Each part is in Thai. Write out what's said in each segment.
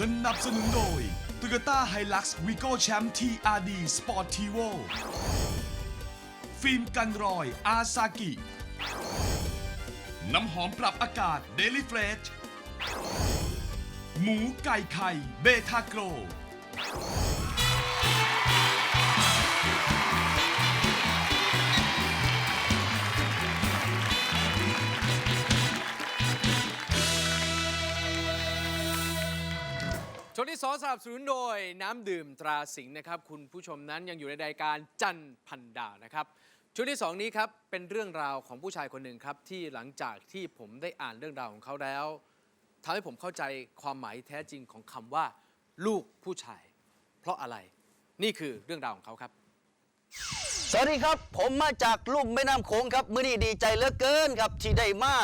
สนับสนุนโดย Toyota Hilux Vigo Champ TRD Sportivo ฟิล์มกันรอยอาซากิ น้ำหอมปรับอากาศ Daily Fresh หมูไก่ไข่เบทาโกร ช่วงที่สองสนับสนุนโดยน้ำดื่มตราสิงห์นะครับ คุณผู้ชมนั้นยังอยู่ในรายการจันทร์พันดาวนะครับช่วงที่สองนี้ครับเป็นเรื่องราวของผู้ชายคนหนึ่งครับ ที่หลังจากที่ผมได้อ่านเรื่องราวของเขาแล้วทำให้ผมเข้าใจความหมายแท้จริงของคำว่า ลูกผู้ชาย เพราะอะไรนี่คือเรื่องราวของเขาครับ สวัสดีครับ ผมมาจากลุ่มแม่น้ำโขงครับมื้อนี้ดีใจเหลือเกินครับ ที่ได้มา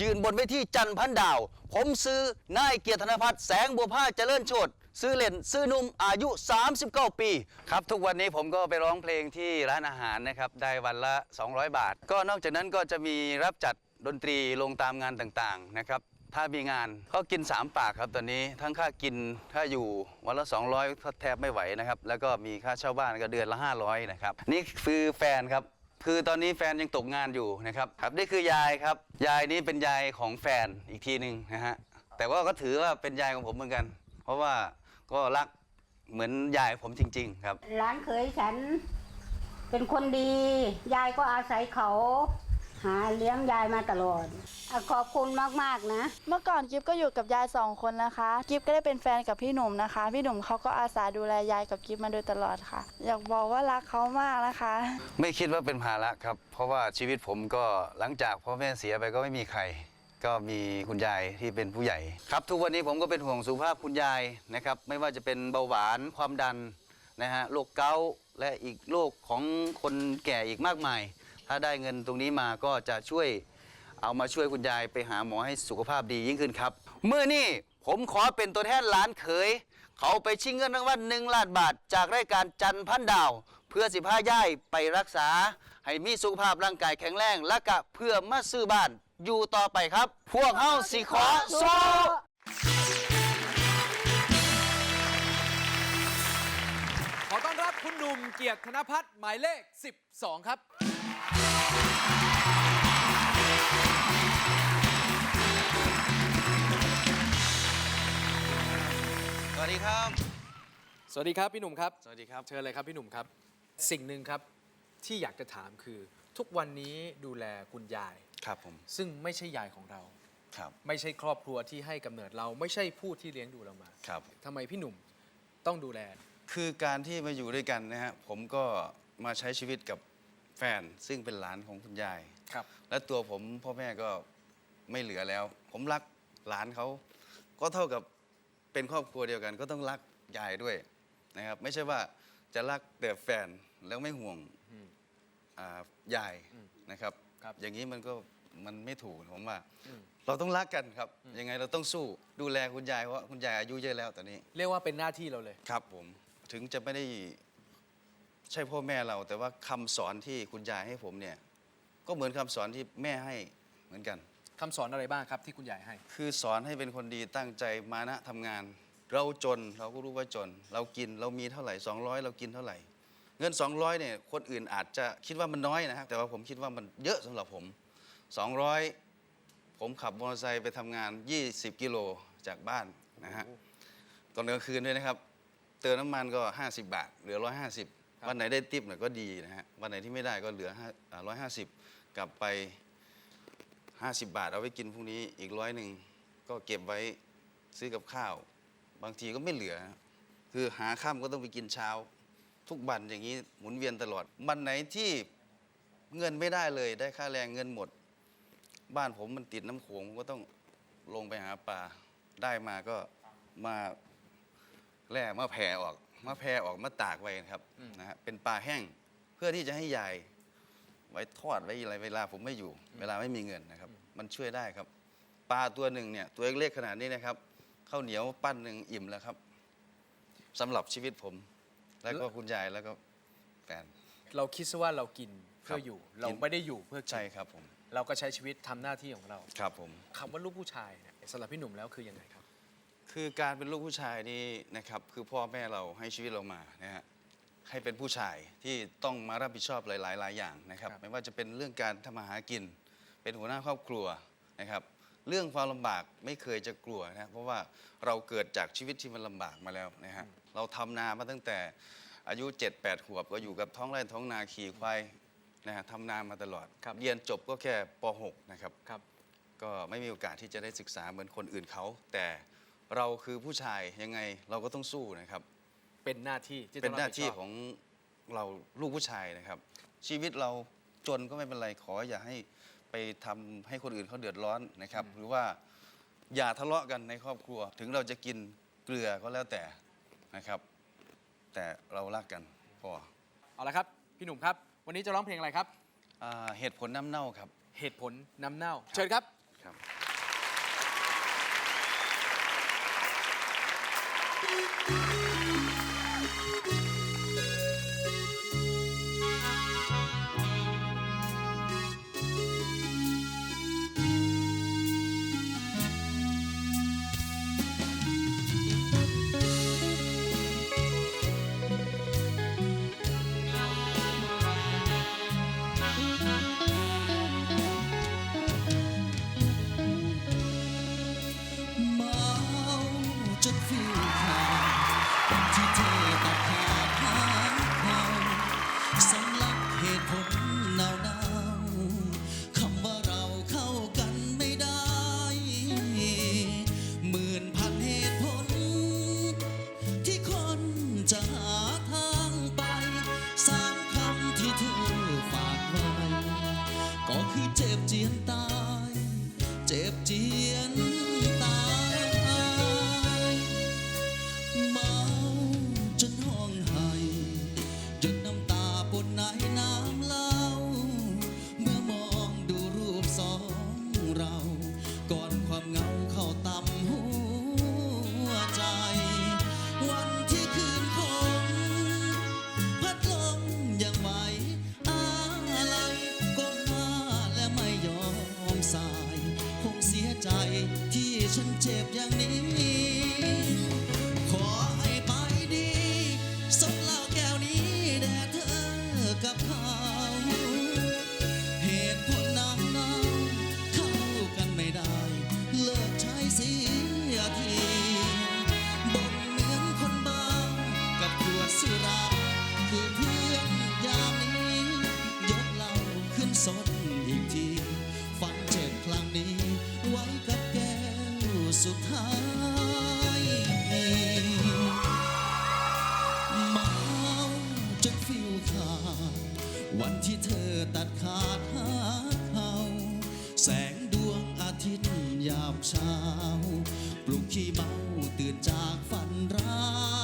ยืนบนเวทีจันทร์พันดาว ผมซื้อนายเกียรติธนพัฒน์แสงบัวผ้าเจริญโชตซื้อเล่นซื้อนุ่มอายุ 39 ปี ครับ ทุกวันนี้ผมก็ไปร้องเพลงที่ร้านอาหารนะครับ ได้วันละ 200 บาท ก็นอกจากนั้นก็จะมีรับจัดดนตรีลงตามงานต่างๆนะครับ ถ้ามีงานก็กิน 3 ปากครับตอนนี้ทั้งค่ากินค่าอยู่วันละ 200ก็แทบไม่ไหวนะครับ แล้วก็มีค่าเช่าบ้านก็เดือนละ 500นะครับนี่คือแฟนครับ คือตอนนี้แฟนยังตกงานอยู่นะครับครับนี่คือยายครับยายนี้เป็นยายของแฟนอีกทีหนึ่งนะฮะแต่ว่าก็ถือว่าเป็นยายของผมเหมือนกัน เพราะว่าก็รักเหมือนยายผมจริง ๆ ครับหลานเคยฉันเป็นคนดี ยายก็อาศัยเขา หาเลี้ยงยายมาตลอดอะขอบคุณมากๆนะ เมื่อก่อนกิฟก็อยู่กับยายสองคนนะคะกิฟก็ได้เป็นแฟนกับพี่หนุ่มนะคะ พี่หนุ่มเขาก็อาสาดูแลยายกับกิฟมาโดยตลอดค่ะ อยากบอกว่ารักเขามากนะคะ ไม่คิดว่าเป็นภาระครับ เพราะว่าชีวิตผมก็หลังจากพ่อแม่เสียไปก็ไม่มีใคร ก็มีคุณยายที่เป็นผู้ใหญ่ครับ ทุกวันนี้ผมก็เป็นห่วงสุขภาพคุณยายนะครับ ไม่ว่าจะเป็นเบาหวานความดันนะฮะโรคเกาต์และอีกโรคของคนแก่อีกมากมาย ถ้าได้เงินตรงนี้มาก็จะช่วยเอามาช่วยคุณยายไปหาหมอให้สุขภาพดียิ่งขึ้นครับ เมื่อนี้ผมขอเป็นตัวแทนหลานเขย เขาไปชิงเงินรางวัลหนึ่งล้านบาท จากรายการจันพันดาว เพื่อสิพาย่ายไปรักษา ให้มีสุขภาพร่างกายแข็งแรง และกะเพื่อมาซื้อบ้านอยู่ต่อไปครับ พวกเฮาสิขอสู้ขอต้อนรับคุณหนุ่มเกียรติธนพัฒน์หมายเลข 12 ครับ สวัสดีครับ สวัสดีครับพี่หนุ่มครับ สวัสดีครับ เชิญเลยครับพี่หนุ่มครับ สิ่งหนึ่งครับที่อยากจะถามคือ ทุกวันนี้ดูแลคุณยาย ครับผม ซึ่งไม่ใช่ยายของเรา ครับ ไม่ใช่ครอบครัวที่ให้กำเนิดเราไม่ใช่ผู้ที่เลี้ยงดูเรามาครับ ทำไมพี่หนุ่มต้องดูแล คือการที่มาอยู่ด้วยกันนะฮะ ผมก็มาใช้ชีวิตกับแฟ น ซึ่งเป็นหลานของคุณยาย ครับ และตัวผมพ่อแม่ก็ไม่เหลือแล้ว ผมรักหลานเขา ก็เท่ากับเป็นครอบครัวเดียวกัน ก็ต้องรักยายด้วยนะครับ ไม่ใช่ว่าจะรักแต่แฟนแล้วไม่ห่วงอืมอ่ายายอืมนะครับ ครับ อย่างนี้มันก็มันไม่ถูกผมว่าอืมเราต้องรักกันครับ ยังไงเราต้องสู้ดูแลคุณยายเพราะว่าคุณยายอายุเยอะแล้วตอนนี้ เรียกว่าเป็นหน้าที่เราเลย ครับผมถึงจะไม่ได้ ใช่พ่อแม่เรา แต่ว่าคำสอนที่คุณยายให้ผมเนี่ย ก็เหมือนคำสอนที่แม่ให้เหมือนกัน คำสอนอะไรบ้างครับที่คุณยายให้ คือสอนให้เป็นคนดีตั้งใจมานะทำงาน เราจนเราก็รู้ว่าจน เรากินเรามีเท่าไหร่ 200 เรากินเท่าไหร่ เงิน 200เนี่ยคนอื่นอาจจะคิดว่ามันน้อยนะครับแต่ว่าผมคิดว่ามันเยอะสำหรับผม 200 ผมขับมอเตอร์ไซค์ไปทำงาน 20 กิโลจากบ้านนะฮะตอนกลางคืนด้วยนะครับ เติมน้ำมันก็ 50 บาท เหลือ 150 วันไหนได้ติปหน่อยก็ดีนะฮะวันไหนที่ไม่ได้ก็เหลือร้อยห้าสิบกลับไป 50 บาทเอาไว้กินพรุ่งนี้อีกร้อยหนึ่งก็เก็บไว้ซื้อกับข้าว บางทีก็ไม่เหลือ คือหาข้ามก็ต้องไปกินเช้า ทุกวันอย่างนี้หมุนเวียนตลอดวันไหนที่เงินไม่ได้เลยได้ค่าแรงเงินหมด บ้านผมมันติดน้ำโขงก็ต้องลงไปหาปลาได้มาก็มาแล่มาแผ่ออก มาแผ่ออกมาตากไว้ครับอืมนะฮะเป็นปลาแห้งเพื่อที่จะให้ยาย ไว้ทอดไว้อะไรเวลาผมไม่อยู่ เวลาไม่มีเงินนะครับ มันช่วยได้ครับ ปลาตัวหนึ่งเนี่ยตัวเล็กๆขนาดนี้นะครับข้าวเหนียวปั้นหนึ่งอิ่มแล้วครับสำหรับชีวิตผม แล้วก็คุณยายแล้วก็แฟนเราคิดซะว่าเรากินเพื่อครับอยู่ เราไม่ได้อยู่เพื่อกินใช่ครับผมเราก็ใช้ชีวิตทำหน้าที่ของเราครับผมคำว่าลูกผู้ชายเนี่ยสำหรับพี่หนุ่มแล้วคือยังไงครับ คือการเป็นลูกผู้ชายนี่นะครับ คือพ่อแม่เราให้ชีวิตเรามานะฮะให้เป็นผู้ชายที่ต้องมารับผิดชอบหลายๆหลายอย่างนะครับครับ ไม่ว่าจะเป็นเรื่องการทำมาหากิน เป็นหัวหน้าครอบครัวนะครับ เรื่องความลำบากไม่เคยจะกลัวนะเพราะว่าเราเกิดจากชีวิตที่มันลำบากมาแล้วนะฮะเราทำนามาตั้งแต่อายุ 7-8 ขวบก็อยู่กับท้องไร่ท้องนาขี่ควายนะฮะทำนามาตลอด ครับ เรียนจบก็แค่ป .6 นะครับ ครับ ก็ไม่มีโอกาสที่จะได้ศึกษาเหมือนคนอื่นเขา แต่ เราคือผู้ชายยังไงเราก็ต้องสู้นะครับ เป็นหน้าที่ที่เป็นต้องหรับน้าผิดที่ชอบของเราลูกผู้ชายนะครับ ชีวิตเราจนก็ไม่เป็นไรขออย่าให้ไปทำให้คนอื่นเขาเดือดร้อนนะครับ หรือว่าอย่าทะเลาะกันในครอบครัว ถึงเราจะกินเกลือก็แล้วแต่นะครับ แต่เรารักกันพอเอาละครับ พี่หนุ่มครับ วันนี้จะร้องเพลงอะไรครับอ่าเหตุผลน้ำเน่าครับ เหตุผลน้ำเน่า เชิญครับครับ เแสงดวงอาทิตย์ยามเช้า ปลุกขี้เมาตื่นจากฝันร้าย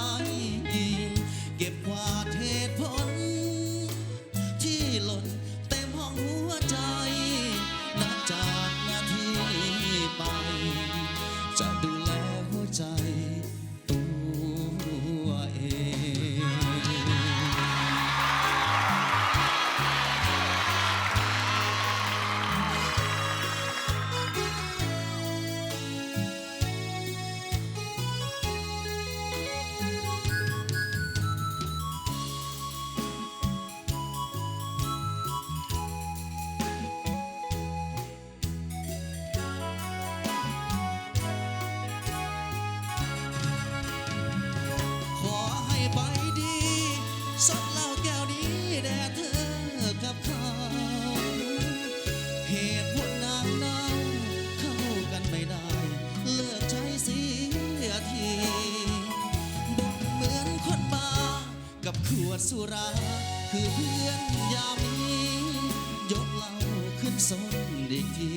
สนอีกที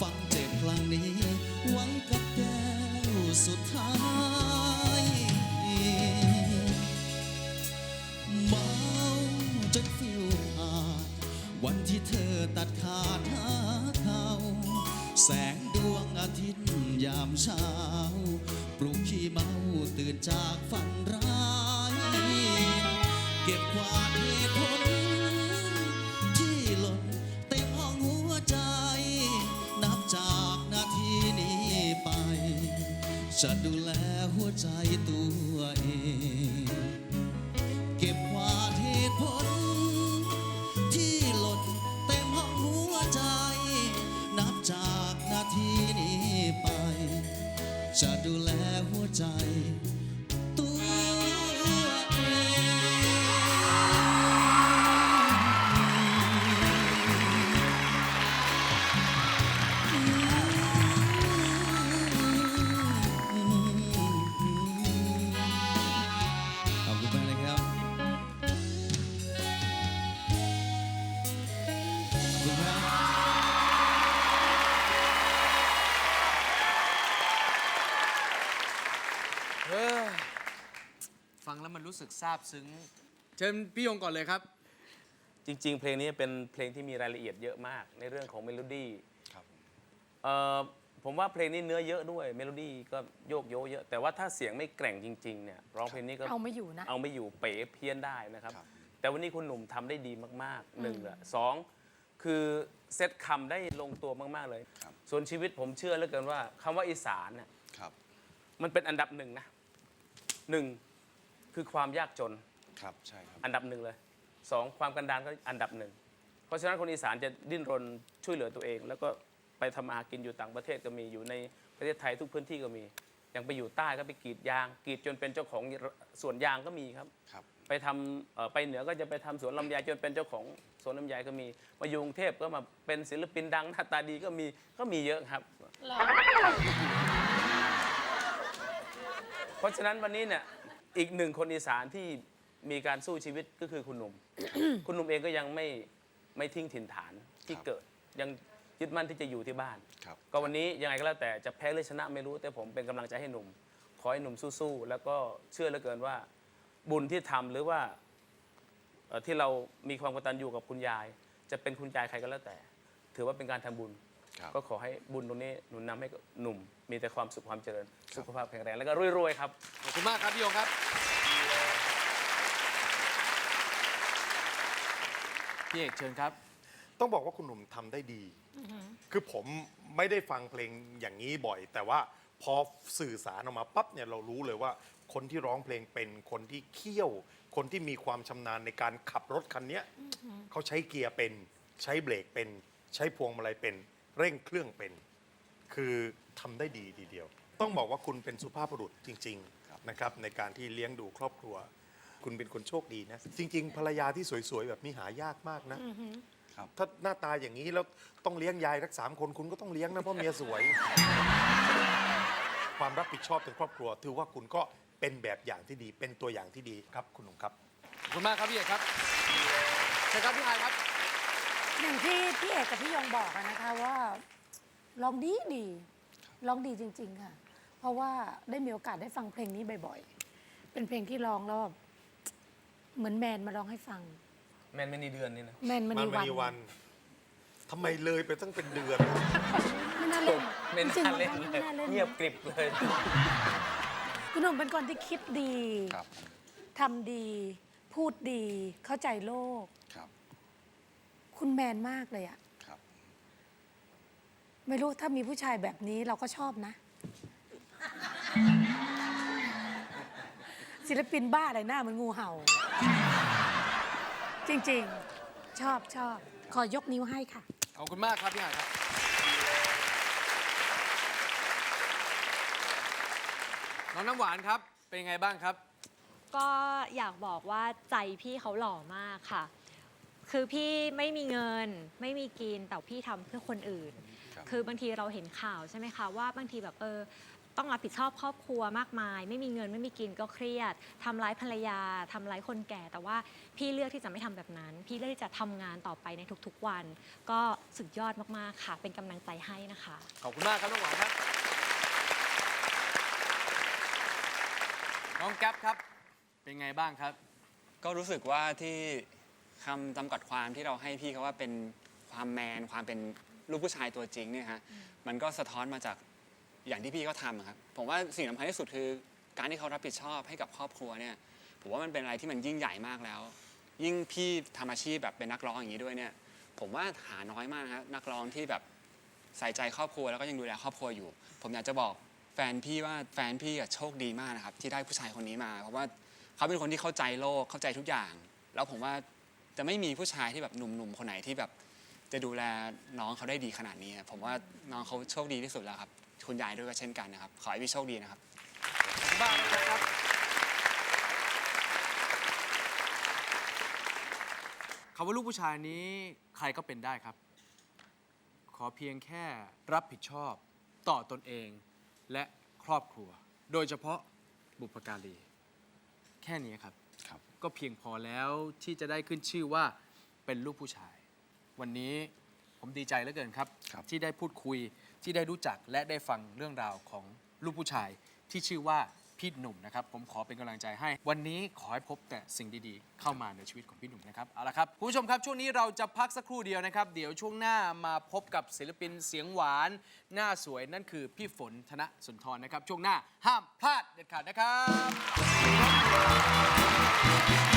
ฟังเจ็บครั้งนี้ ไว้กับแก้วสุดท้าย เมาจนฟิวขาด วันที่เธอตัดขาดหาเขาแสงดวงอาทิตย์ยามเช้า ปลุกขี้เมาตื่นจากฝันร้าย เก็บกวาดเหตุผล จะดูแลหัวใจตัวเอง เก็บกวาดเหตุผล ที่หล่นเต็มห้องหัวใจ นับจากนาทีนี้ไป จะดูแลหัวใจ เออฟังแล้วมันรู้สึกซาบซึ้ง เชิญพี่ยงก่อนเลยครับ จริง ๆ เพลงนี้เป็นเพลงที่มีรายละเอียดเยอะมาก ในเรื่องของเมโลดี้ครับเอ่อผมว่าเพลงนี้เนื้อเยอะด้วยเมโลดี้ก็โยกโยเยอะ แต่ว่าถ้าเสียงไม่แกร่งจริงๆเนี่ยร้องเพลงนี้ก็เอาไม่อยู่นะ เอาไม่อยู่เป๋เพี้ยนได้นะครับ ครับ แต่วันนี้คุณหนุ่มทำได้ดีมากๆหนึ่งละสองคือเซตคำได้ลงตัวมากๆเลย ครับ ส่วนชีวิตผมเชื่อเหลือเกินว่าคำว่าอีสานน่ะครับ มันเป็นอันดับหนึ่งนะ หนึ่งคือความยากจนครับใช่ครับอันดับหนึ่งเลยสองความกันดารก็อันดับหนึ่งเพราะฉะนั้นคนอีสานจะดิ้นรนช่วยเหลือตัวเอง แล้วก็ไปทำมาหากินอยู่ต่างประเทศก็มีอยู่ในประเทศไทยทุกพื้นที่ก็มี อย่างไปอยู่ใต้ก็ไปกรีดยางกรีดจนเป็นเจ้าของสวนยางก็มีครับ ครับ ไปทำเอ่อไปเหนือก็จะไปทำสวนลำไยจนเป็นเจ้าของสวนลำไยก็มี มาอยู่กรุงเทพก็มาเป็นศิลปินดังหน้าตาดีก็มีก็มีเยอะครับ เพราะฉะนั้นวันนี้เนี่ยอีกหนึ่งคนอีสานที่มีการสู้ชีวิตก็คือคุณหนุ่ม คุณหนุ่มเองก็ยังไม่ไม่ทิ้งถิ่นฐานที่ครับเกิด ยังยึดมั่นที่จะอยู่ที่บ้าน ครับ ก็วันนี้ยังไงก็แล้วแต่จะแพ้หรือชนะไม่รู้แต่ผมเป็นกำลังใจให้หนุ่ม ขอให้หนุ่มสู้ๆแล้วก็เชื่อเหลือเกินว่าบุญที่ทำหรือว่าเอ่อที่เรามีความกตัญญูกับคุณยาย จะเป็นคุณยายใครก็แล้วแต่ ถือว่าเป็นการทำบุญ ครับ ก็ขอให้บุญตรงนี้หนุนนำให้กับหนุ่ม มีแต่ความสุขความเจริญ สุขภาพแข็งแรง แล้วก็รวยๆครับ ขอบคุณมากครับพี่ยงครับ พี่เอกเชิญครับ ต้องบอกว่าคุณหนุ่มทำได้ดี คือผมไม่ได้ฟังเพลงอย่างนี้บ่อย แต่ว่าพอสื่อสารออกมาปั๊บเนี่ยเรารู้เลยว่า คนที่ร้องเพลงเป็นคนที่เขี้ยว คนที่มีความชำนาญในการขับรถคันเนี้ยเขาใช้เกียร์เป็น ใช้เบรกเป็น ใช้พวงมาลัยเป็น เร่งเครื่องเป็น คือ ทำได้ดีทีเดียว ต้องบอกว่าคุณเป็นสุภาพบุรุษจริงๆนะครับในการที่เลี้ยงดูครอบครัว คุณเป็นคนโชคดีนะ จริง ๆ ภรรยาที่สวยๆ แบบนี้หายากมากนะครับถ้าหน้าตาอย่างนี้แล้วต้องเลี้ยงยายรักสามคนคุณก็ต้องเลี้ยงนะเพราะเมียสวย ความรับผิดชอบในครอบครัว ถือว่าคุณก็เป็นแบบอย่างที่ดี เป็นตัวอย่างที่ดีครับคุณหนุ่มครับ ขอบคุณมากครับพี่เอกครับเชิญครับพี่ไฮายครับ อย่างที่พี่เอกกับพี่ยงบอกอะนะคะว่าร้องดีดี ร้องดีจริง ๆ ค่ะ เพราะว่าได้มีโอกาสได้ฟังเพลงนี้บ่อยๆ เป็นเพลงที่ร้องแล้วแบบเหมือนแมนมาร้องให้ฟัง แมนไม่นีเดือนนี่นะ แมนมมันณีมวันณีวัน ทำไมเลยไปตั้งเป็นเดือน ไม่น่าเล่นไม่จริงน่าๆเล่นไม่เลยน่าเล่นเงียบกริบเลย คุณหนุ่มเป็นคนที่คิดดีครับ ทำดี พูดดี เข้าใจโลก ครับ คุณแมนมากเลยอะครับ ไม่รู้ถ้ามีผู้ชายแบบนี้เราก็ชอบนะ ศิลปินบ้าอะไรหน้าเหมันงูเห่า จริงๆ ชอบชอบ ขอยกนิ้วให้ค่ะ ขอบคุณมากครับพี่ไฮายครับ น้องน้ำหวานครับ เป็นยังไงบ้างครับ ก็อยากบอกว่าใจพี่เขาหล่อมากค่ะ คือพี่ไม่มีเงินไม่มีกินแต่พี่ทำเพื่อคนอื่น ครับคือบางทีเราเห็นข่าวใช่ไหมคะว่าบางทีแบบเออต้องรับผิดชอบครอบครัวมากมาย ไม่มีเงินไม่มีกินก็เครียดทำร้ายภรรยาทำร้ายคนแก่ แต่ว่าพี่เลือกที่จะไม่ทำแบบนั้น พี่เลือกที่จะทำงานต่อไปในทุกๆวัน ก็สุดยอดมากๆค่ะ เป็นกำลังใจให้นะคะ ขอบคุณมากครับน้องหวานครับ น้องแก๊ปครับ เป็นไงบ้างครับ ก็รู้สึกว่าที่คำจำกัดความที่เราให้พี่เขาว่าเป็นความแมนความเป็น ลูกผู้ชายตัวจริงเนี่ยฮะมันก็สะท้อนมาจากอย่างที่พี่เขาทำอะครับผมว่าสิ่งสำคัญที่สุดคือการที่เขารับผิดชอบให้กับครอบครัวเนี่ยผมว่ามันเป็นอะไรที่มันยิ่งใหญ่มากแล้ว ยิ่งพี่ทำอาชีพแบบเป็นนักร้องอย่างนี้ด้วยเนี่ยผมว่าหาน้อยมากครับนักร้องที่แบบใส่ใจครอบครัวแล้วก็ยังดูแลครอบครัวอยู่ ผมอยากจะบอกแแฟนพี่ว่าแฟนพี่อะโชคดีมากนะครับที่ได้ผู้ชายคนนี้มาเพราะว่าเขาเป็นคนที่เข้าใจโลกเข้าใจทุกอย่าง แล้วผมว่าจะไม่มีผู้ชายที่แบบหนุ่มๆคนไหนที่แบบ จะดูแลน้องเขาได้ดีขนาดนี้ ผมว่าน้องเขาโชคดีที่สุดแล้วครับ คุณยายด้วยก็เช่นกันนะครับ ขอให้พี่โชคดีนะครับขอบคุณมากนะครับคำว่าลูกผู้ชายนี้ใครก็เป็นได้ครับ ขอเพียงแค่รับผิดชอบต่อตนเองและครอบครัว โดยเฉพาะบุพการี แค่นี้ครับครับก็เพียงพอแล้วที่จะได้ขึ้นชื่อว่าเป็นลูกผู้ชาย วันนี้ผมดีใจเหลือเกินครับ ครับ ที่ได้พูดคุยที่ได้รู้จักและได้ฟังเรื่องราวของลูกผู้ชายที่ชื่อว่าพี่หนุ่มนะครับ ผมขอเป็นกำลังใจให้ วันนี้ขอให้พบแต่สิ่งดีๆ เข้ามาในชีวิตของพี่หนุ่มนะครับเอาละครับคุณผู้ชมครับช่วงนี้เราจะพักสักครู่เดียวนะครับ เดี๋ยวช่วงหน้ามาพบกับศิลปินเสียงหวาน หน้าสวยนั่นคือพี่ฝนธนสุนทรนะครับ ช่วงหน้าห้ามพลาดเด็ดขาดนะครับ